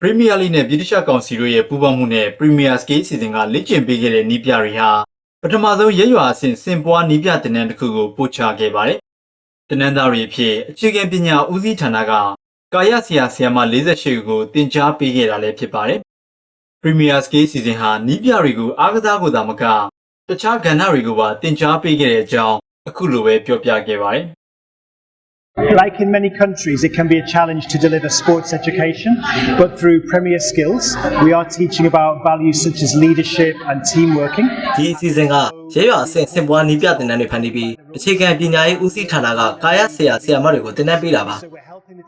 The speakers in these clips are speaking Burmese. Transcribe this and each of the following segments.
ပရီးမီးယားလိနဲ့ဗြိတိရှကောင်စီတို့ရဲ့ပူးပေါင်းမှုနဲ့ပရီးမီးယားစကေးစီစဉ်ကလေ့ကျင့်ပေးခဲ့တဲ့နည်းပြတွေဟာပထမဆုံးရက်ရွာအဆင့်စင်ပွားနည်းပြတင်နန်းတစ်ခုကိုပို့ချခဲ့ပါတယ်။တင်နန်းသားတွေအဖြစ်အခြေခံပညာဦးစီးဌာနကကာယဆရာဆရာမ48ကိုတင် जा ပေးခဲ့တာလည်းဖြစ်ပါတယ်။ Premier Scale စီစဉ်ဟာနည်းပြတွေကိုအားကစားကိုသာမကတခြားကဏ္ဍတွေကိုပါတင် जा ပေးခဲ့တဲ့အကြောင်း အခုလိုပဲပြောပြခဲ့ပါတယ်။ Like in many countries, it can be a challenge to deliver sports education, but through Premier Skills, we are teaching about values such as leadership and team working. ဒီအစီအစဉ်ကရဲရွာအဆင့်စင်ပွားနီးပြတင်တန်းတွေဖန်တီးပြီးအခြေခံပညာရေးဦးစီးဌာနကကာယဆရာဆရာမတွေကိုတင်တန်းပေးတာပါ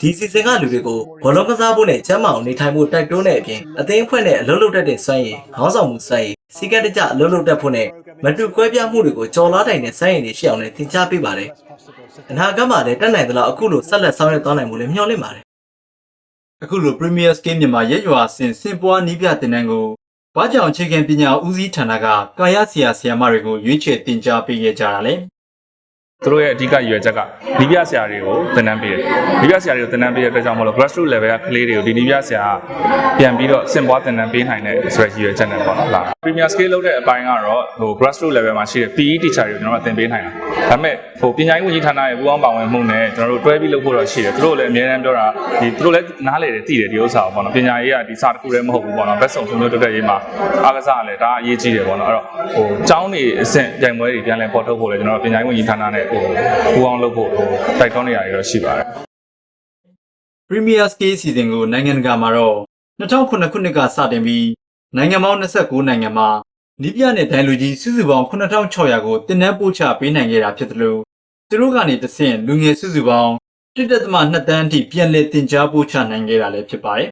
ဒီအစီအစဉ်ကလူတွေကိုဘောလုံးကစားဖို့နဲ့ကျန်းမာအောင်နေထိုင်ဖို့တိုက်တွန်းတဲ့အပြင်အသင်းအဖွဲ့နဲ့အလုပ်လုပ်တတ်တဲ့စွမ်းရည်ခေါင်းဆောင်မှုစွမ်းရည် စီကတ်တကျအလုပ်လုပ်တတ်ဖို့နဲ့မတူကွဲပြားမှုတွေကိုကြော်လားတိုင်တဲ့စွမ်းရည်တွေရှိအောင်လည်းသင်ကြားပေးပါတယ်အနာဂတ်မှာလည်းတက်နိုင်သလောက်အခုလိုဆက်လက်ဆောင်ရွက်သွားနိုင်မှုလည်းမျှော်လင့်ပါတယ်အခုလို Premier Scale မြန်မာရက်ရွာအဆင့်စင်ပွားနီးပြတင်နန်းကိုဘာကြောင့်အခြေခံပညာဦးစီးဌာနကကာယဆရာဆရာမတွေကိုရွေးချယ်တင် जा ပေးခဲ့ကြတာလဲ သူတို့ရဲ့အဓိကရည်ရွယ်ချက်ကနီးပြဆရာတွေကိုသင်တန်းပေးတယ်။နီးပြဆရာတွေကိုသင်တန်းပေးတဲ့အတွက်ကြောင့်မလို့ grassroots level ကကလေးတွေကိုဒီနီးပြဆရာပြန်ပြီးတော့စင်ပွားသင်တန်းပေးနိုင်တဲ့ဆိုတဲ့ရည်ရွယ်ချက်နဲ့ပေါ့နော်။လာ Premier Scale လုပ်တဲ့အပိုင်းကတော့ဟို grassroots level မှာရှိတဲ့ PE teacher တွေကိုကျွန်တော်တို့သင်ပေးနိုင်တာ။ ဒါပေမဲ့ဟိုပညာရေးဝန်ကြီးဌာနရဲ့ပူးပေါင်းပါဝင်မှုနဲ့ကျွန်တော်တို့တွဲပြီးလုပ်ဖို့တော့ရှိတယ်။သူတို့လည်းအများအားပြောတာဒီသူတို့လည်းနားလေတယ်သိတယ်ဒီဥစ္စာကိုပေါ့နော်။ပညာရေးကဒီစာတစ်ခုတည်းမဟုတ်ဘူးပေါ့နော်။ဘက်စုံဆုံးလို့တက်တဲ့ရေးမှာအားကစားကလည်းဒါအရေးကြီးတယ်ပေါ့နော်။အဲ့တော့ဟိုကျောင်းနေအဆင့်ပြိုင်ပွဲတွေပြန်လည်ပေါ်ထုတ်ဖို့လည်းကျွန်တော်တို့ပညာရေးဝန်ကြီးဌာနနဲ့ဟိုပူးပေါင်းလုပ်ဖို့ဟိုတိုက်တွန်းနေရတယ်တော့ရှိပါတယ် Premier Scale စီစဉ်ကိုနိုင်ငံတကာမှာတော့2009ခုနှစ်ကစတင်ပြီးနိုင်ငံပေါင်း29နိုင်ငံမှာ နီးပြနဲ့ဒိုင်လူကြီးစုစုပေါင်း9600ကိုတင်နန်းပို့ချပေးနိုင်ခဲ့တာဖြစ်တယ်လို့သူတို့ကနေတဆင့်လူငယ်စုစုပေါင်း1.2တန်းအထိပြန်လည်တင် जा ပို့ချနိုင်ခဲ့တာလည်းဖြစ်ပါတယ်